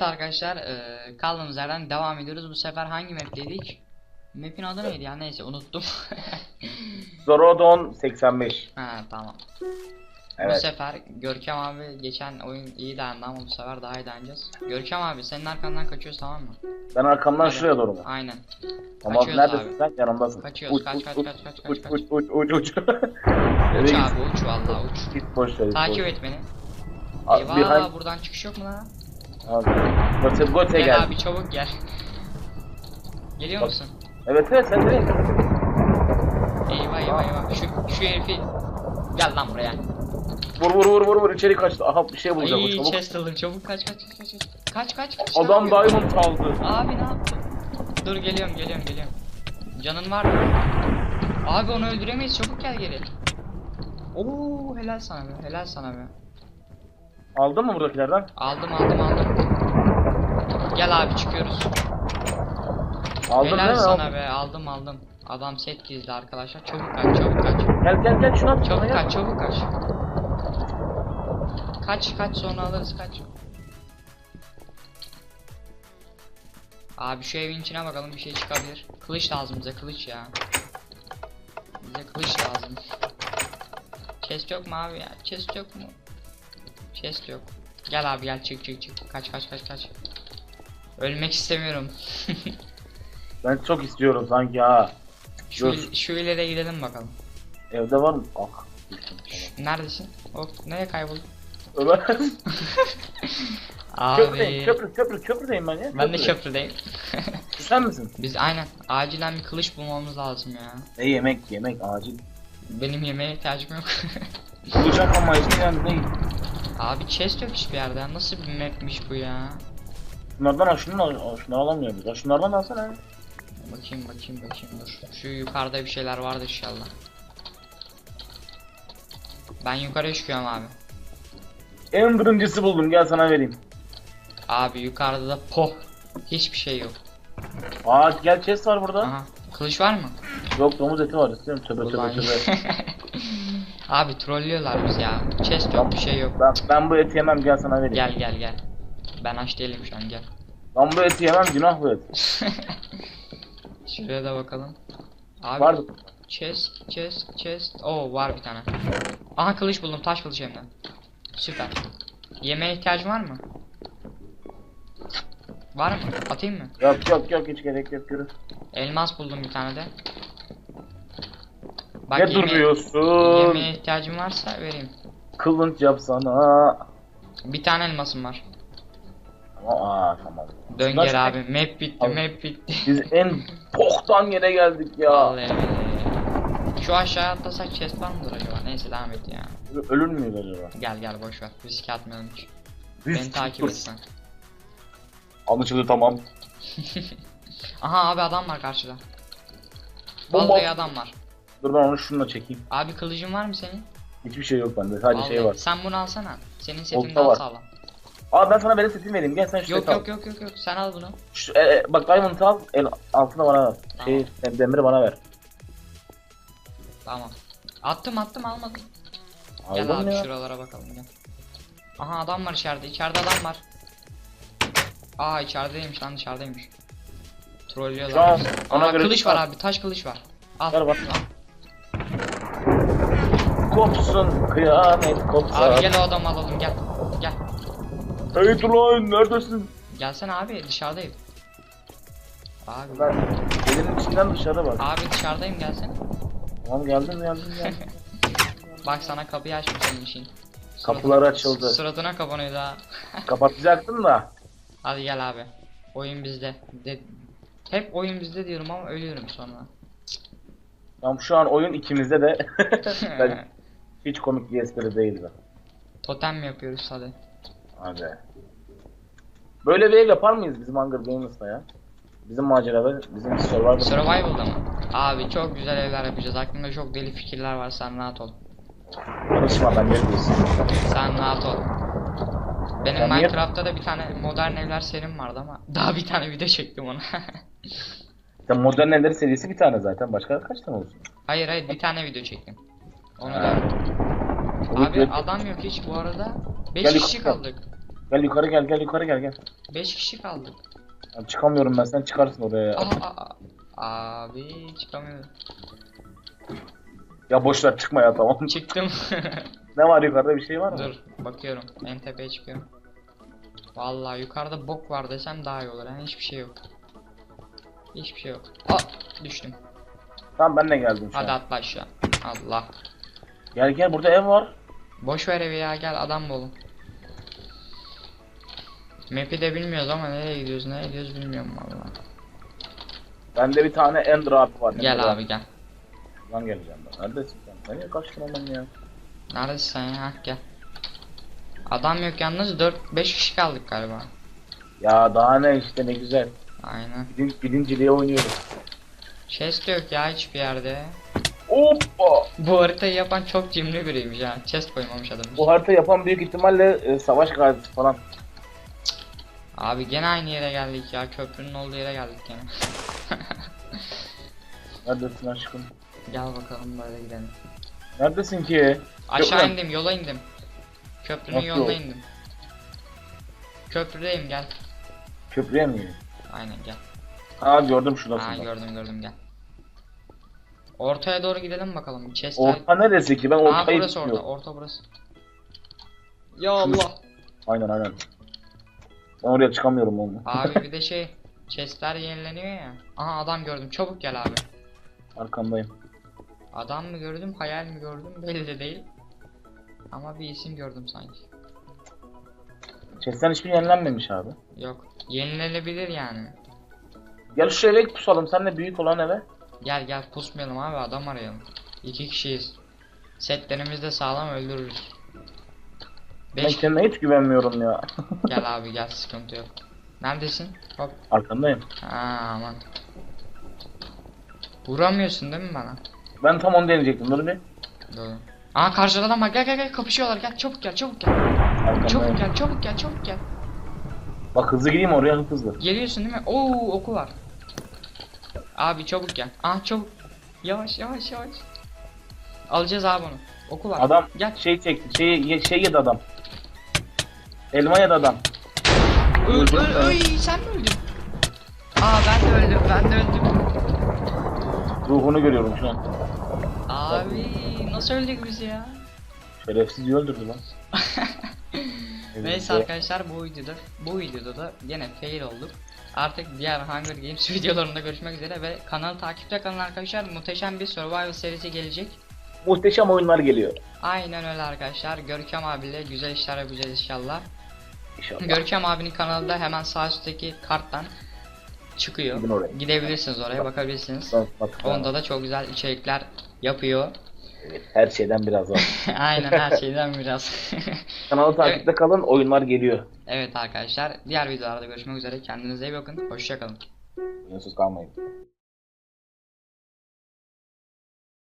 Evet arkadaşlar eee kaldığımız yerden devam ediyoruz. Bu sefer hangi map'teydik? Map'in adı neydi ya neyse unuttum. Zorodon 85. ha tamam. Bu Evet. sefer Görkem abi geçen oyun iyi dayandı ama bu sefer daha iyi dayanacağız. Görkem abi senin arkandan kaçıyoruz tamam mı? Ben arkamdan Hadi. şuraya doğru mu? Aynen. Ama Kaçıyoruz neredesin abi. sen? Yanımdasın. Kaçıyoruz, Uç, kaç, uç, kaç, uç, kaç, kaç, uç, kaç, uç, uç, uç, uç. Uç Nereye abi uç vallahi uç. git? Boş ver. Takip boş. et beni. Abi, Eyvah behind- buradan çıkış yok mu lan? Abi. Gote, Gote Gel abi çabuk gel. Geliyor Bak. musun? Evet evet sen nereye? Eyvah eyvah eyvah. Şu, şu herifi Gel lan buraya. Vur vur vur vur vur içeri kaçtı. Aha bir şey bulacağım. Ay çabuk. chest aldım çabuk kaç kaç kaç kaç. Kaç kaç kaç. Adam ne yapıyor? diamond aldı. Abi ne yaptın? Dur geliyorum geliyorum geliyorum. Canın var mı? Abi onu öldüremeyiz çabuk gel geri. Oo helal sana be helal sana be. Aldın mı buradakilerden? Aldım aldım aldım. Gel abi çıkıyoruz. Aldın helal değil mi? sana be aldım aldım. Adam set gizli arkadaşlar. Çabuk kaç çabuk kaç. Gel gel gel şuna. Çabuk kaç çabuk kaç. Kaç kaç sonra alırız kaç. Abi şu evin içine bakalım bir şey çıkabilir. Kılıç lazım bize kılıç ya. Bize kılıç lazım. Chest yok mu abi ya? Chest yok mu? Chest yok. Gel abi gel çık çık çık. Kaç kaç kaç kaç. Ölmek istemiyorum. Ben çok istiyorum sanki ha. şu, il- şu ilere gidelim bakalım. Evde var mı? Ah. Neredesin? Hop nereye kayboldun? Abi. Köprüdeyim, köprü, köprü, köprüdeyim ben ya. Ben de köprüde. köprüdeyim. Şu sen misin? Biz aynen acilen bir kılıç bulmamız lazım ya. Ne yemek, yemek acil. Benim yemeğe ihtiyacım yok. Bulacak ama işte yani ne? Abi chest yok hiçbir yerde. Nasıl bir mapmiş bu ya? Şunlardan al, şunu al, şunu alamıyoruz. Ya şunlardan alsana. Bakayım bakayım bakayım dur. Şu yukarıda bir şeyler vardır inşallah. Ben yukarıya çıkıyorum abi. En birincisi buldum, gel sana vereyim. Abi yukarıda da poh. Hiçbir şey yok. Aa gel chest var burada. Aha. Kılıç var mı? Yok domuz eti var istiyorum. Töbe Ulan. töbe töbe. abi trollüyorlar bizi ya. Chest yok bir şey yok. ben, ben bu eti yemem gel sana vereyim. Gel gel gel. Ben aç değilim şu an gel. Ben bu eti yemem günah bu et. Şuraya da bakalım. Abi Var chest chest chest. Oo var bir tane. Aha kılıç buldum taş kılıç hem de. Süper. Yemeğe ihtiyacın var mı? Var mı? Atayım mı? Yok yok yok hiç gerek yok yürü. Elmas buldum bir tane de. Ne yemeğe- duruyorsun? Yemeğe ihtiyacın varsa vereyim. Kılınç yapsana. Bir tane elmasım var. Aa tamam. Dön Şunlar gel şu- abi. Map bitti, Abi. map bitti. Biz en boktan yere geldik ya. Vallahi. Şu aşağıya atlasak chest var mıdır acaba? Neyse devam et ya. Ölür müyüz acaba? Gel gel boş ver. Riske atmayalım hiç. Biz Beni takip et sen. Anlaşıldı tamam. Aha abi adam var karşıda. Bomba Vallahi at- adam var. Dur ben onu şununla çekeyim. Abi kılıcın var mı senin? Hiçbir şey yok bende sadece şey var. Sen bunu alsana. Senin setin Olta daha var. sağlam. Aa ben sana benim setimi vereyim gel sen şu Yok seti al. yok yok yok yok. Sen al bunu. Şu, e, e, bak Diamond'ı al el altına bana ver. Şey e, demiri bana ver. Tamam. Attım attım almadım. Gel Aldın abi ya. şuralara bakalım gel. Aha adam var içeride. İçeride adam var. Aa içerideymiş lan dışarıdaymış. Trollüyorlar. Bizi. ona Aa göre kılıç çıkar. var abi. Taş kılıç var. Al. Ver bak. al. Kopsun kıyamet kopsa. Abi gel o adamı alalım gel. Gel. Hey Tulayn neredesin? Gelsene abi dışarıdayım. Abi. Ben elinin içinden dışarı bak. Abi dışarıdayım gelsene. Tamam geldim geldim geldim. Bak sana kapıyı açmış senin için. Kapılar açıldı. Suratına kapanıyor daha. Kapatacaktım da. Hadi gel abi. Oyun bizde. De- Hep oyun bizde diyorum ama ölüyorum sonra. Tam şu an oyun ikimizde de. ben hiç komik bir espri değildi. Totem mi yapıyoruz hadi. Hadi. Böyle bir ev yapar mıyız bizim Hunger Games'ta ya? Bizim macerada, bizim Survivor. Survival'da mı? Abi çok güzel evler yapacağız. Aklımda çok deli fikirler var. Sen rahat ol. Konuşma ben ne diyorsun? Sen rahat ol. Benim niye- Minecraft'ta da bir tane modern evler serim vardı ama daha bir tane video çektim ona. Sen modern evleri serisi bir tane zaten. Başka kaç tane olsun? hayır hayır bir tane video çektim. Onu Ha. da. Abi adam yok hiç bu arada. 5 Gel kişi yukarı. kaldık. Gel yukarı gel gel yukarı gel gel. 5 kişi kaldık. Ya çıkamıyorum ben sen çıkarsın oraya. Aa, aa. Abi çıkamıyorum. Ya boş ver çıkma ya tamam. Çıktım. ne var yukarıda bir şey var mı? Dur bakıyorum. En tepeye çıkıyorum. Vallahi yukarıda bok var desem daha iyi olur. Yani hiçbir şey yok. Hiçbir şey yok. Aa düştüm. Tamam ben de geldim şu Hadi an. atla aşağı. Allah. Gel gel burada ev var. Boş ver evi ya gel adam bulun. Map'i de bilmiyoruz ama nereye gidiyoruz nereye gidiyoruz bilmiyorum valla. Bende bir tane Ender abi var. Gel abi gel. Lan geleceğim ben. Neredesin sen? Nereye kaçtın hemen ya? Neredesin sen ya gel. Adam yok yalnız 4-5 kişi kaldık galiba. Ya daha ne işte ne güzel. Aynen. Bilin, bilinciliğe oynuyoruz. Chest yok ya hiçbir yerde. Hoppa! Bu haritayı yapan çok cimri biriymiş ha. Chest koymamış adam. Bu harita yapan büyük ihtimalle e, savaş gazisi falan. Abi gene aynı yere geldik ya. Köprünün olduğu yere geldik gene. Neredesin aşkım? Gel bakalım böyle gidelim. Neredesin ki? Aşağı lan. indim yola indim. Köprünün Nasıl yoluna yol? indim. Köprüdeyim gel. Köprüye mi? Aynen gel. Ha gördüm Aa şurasında. gördüm gördüm gel. Ortaya doğru gidelim bakalım. Chest'ler. Orta neresi ki? Ben Aa ortayı burası orada. bilmiyorum. Orta burası. Ya Allah. Aynen aynen. Ben oraya çıkamıyorum onunla. Abi bir de şey. Chest'ler yenileniyor ya. Aha adam gördüm. Çabuk gel abi. Arkandayım. Adam mı gördüm, hayal mi gördüm belli de değil. Ama bir isim gördüm sanki. Chest'ten hiçbir yenilenmemiş abi. Yok. Yenilenebilir yani. Gel şu eve pusalım. Sen de büyük olan eve. Gel gel pusmayalım abi adam arayalım. İki kişiyiz. Setlerimiz de sağlam öldürürüz. Ben Beş kendime hiç güvenmiyorum ya. gel abi gel sıkıntı yok. Neredesin? Hop. Arkandayım. Ha aman. Vuramıyorsun değil mi bana? Ben tam onu deneyecektim. Dur bir. Doğru. Aa karşıda adam var. Gel gel gel kapışıyorlar. Gel çabuk gel çabuk gel. Arkandayım. Çabuk gel çabuk gel çabuk gel. Bak hızlı gideyim oraya hızlı. Geliyorsun değil mi? Oo oku var. Abi çabuk gel. Ah çabuk. Yavaş yavaş yavaş. Alacağız abi onu. Oku var. Adam Gel. şey çekti. Şey, şey yedi adam. Elma yedi adam. Öl öl ben. öl sen mi öldün? Aa ben de öldüm ben de öldüm. Ruhunu görüyorum şu an. Abi nasıl öldük biz ya? Şerefsiz öldürdü lan. Neyse arkadaşlar bu videoda bu videoda da yine fail olduk. Artık diğer Hunger Games videolarında görüşmek üzere ve kanalı takipte kalın arkadaşlar. Muhteşem bir survival serisi gelecek. Muhteşem oyunlar geliyor. Aynen öyle arkadaşlar. Görkem abiyle güzel işler yapacağız inşallah. İnşallah. Görkem abinin kanalı da hemen sağ üstteki karttan çıkıyor. Gidin oraya. Gidebilirsiniz oraya bakabilirsiniz. Bak, bak, Onda da çok güzel içerikler yapıyor. Evet, her şeyden biraz var. Aynen her şeyden biraz. Kanalı takipte kalın. Oyunlar geliyor. Evet arkadaşlar diğer videolarda görüşmek üzere. Kendinize iyi bakın. Hoşçakalın. Uyunsuz kalmayın.